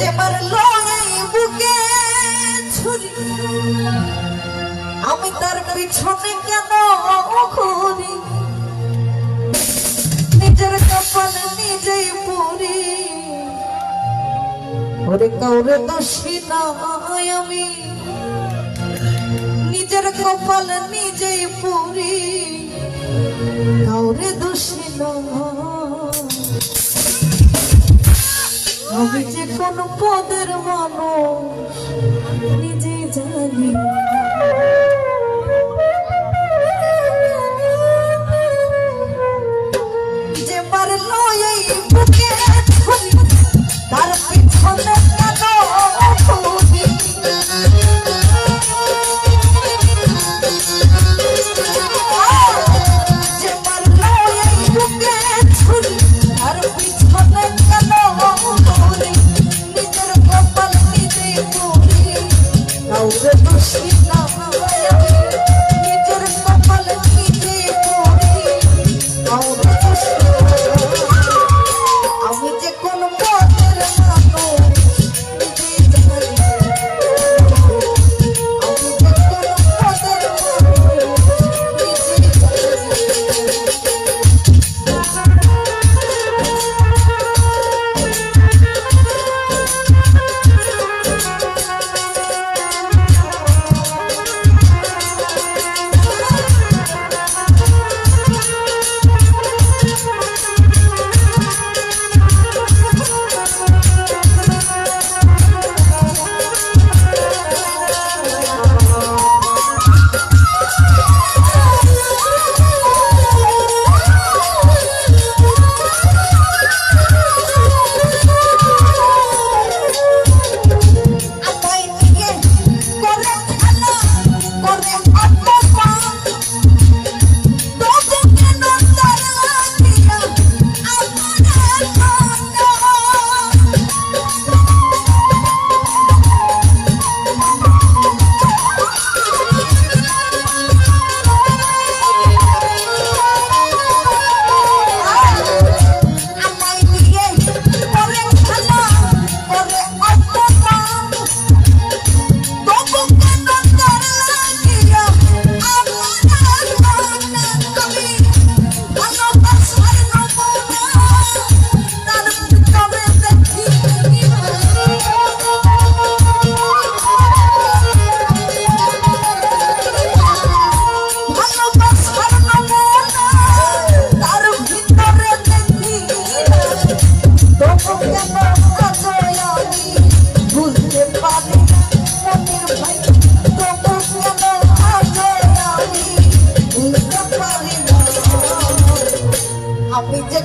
যে মারলো বুকে ছুরি। আমি তার পিছনে কেন ঘুরি? নিজের কপাল নিজেই পুরি। ওরে কাউরে দোষী নয় আমি। নিজের কপাল নিজেই পুরি। কাউরে দোষী নয়। আমি যে কোন পদের মানুষ নিজে জানি Now, the bush is.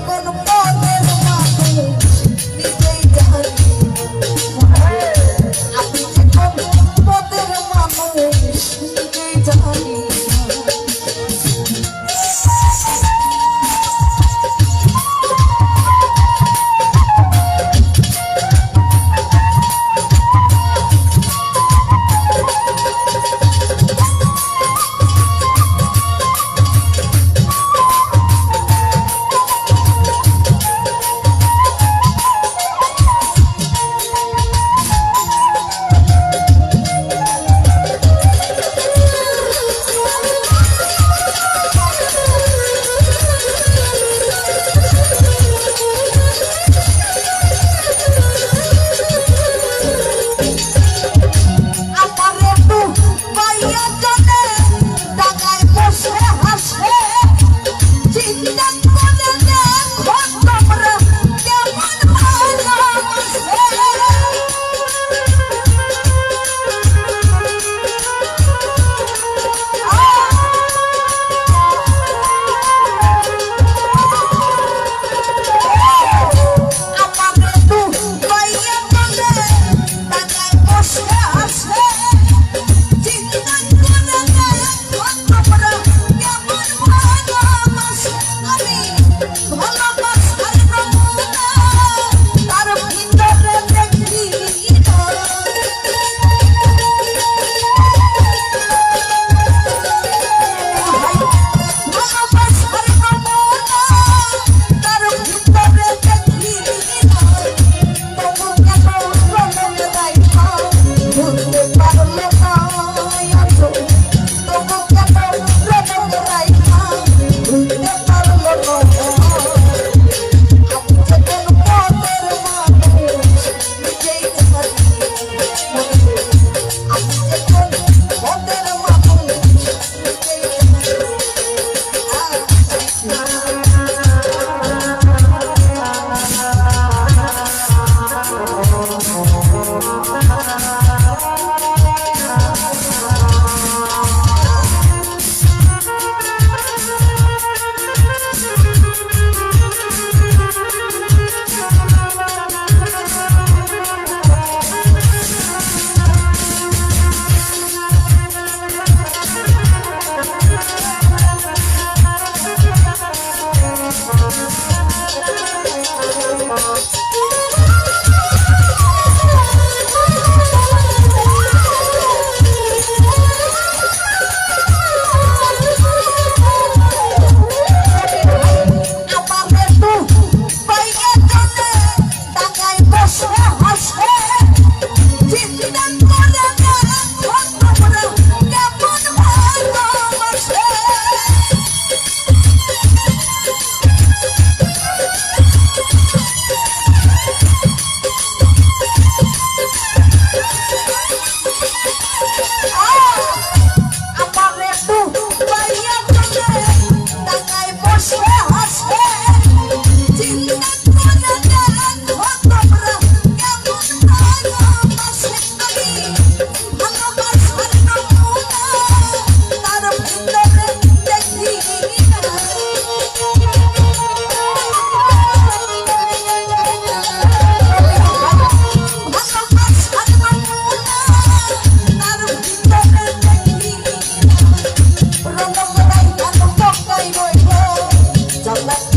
con Bye.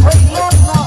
Wake up.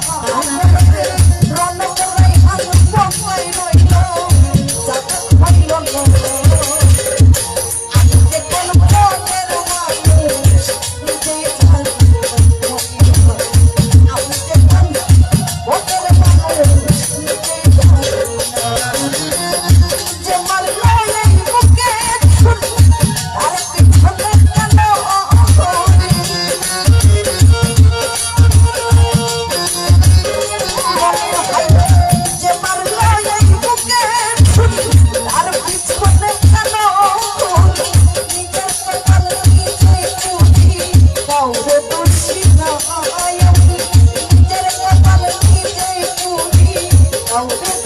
out.